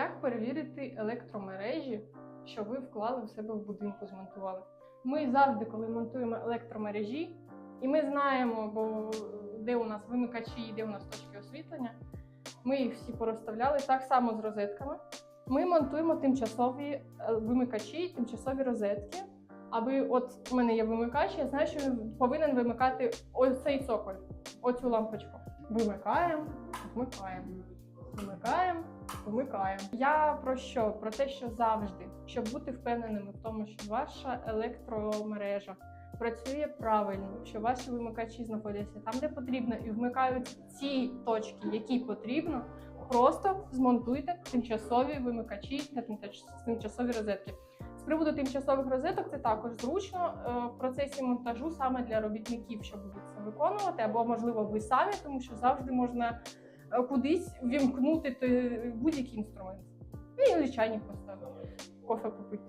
Як перевірити електромережі, що ви вклали в себе в будинку, змонтували? Ми завжди, коли монтуємо електромережі, і ми знаємо, бо де у нас вимикачі де у нас точки освітлення, ми їх всі порозставляли так само з розетками. Ми монтуємо тимчасові е, вимикачі, тимчасові розетки. Аби от у мене є вимикач, я знаю, що він повинен вимикати ось цей цоколь, оцю лампочку. Вимикаємо, вмикаємо, вимикаємо, вмикаємо. Я про що? Про те, що завжди, щоб бути впевненими в тому, що ваша електромережа працює правильно, що ваші вимикачі знаходяться там, де потрібно, і вмикають ті точки, які потрібно. Просто змонтуйте тимчасові вимикачі та тимчас- тимчасові розетки. З приводу тимчасових розеток це також зручно е, в процесі монтажу саме для робітників, що будуть це виконувати, або можливо ви самі, тому що завжди можна кудись вімкнути будь-який інструмент. Ну і звичайні просто кофе попити.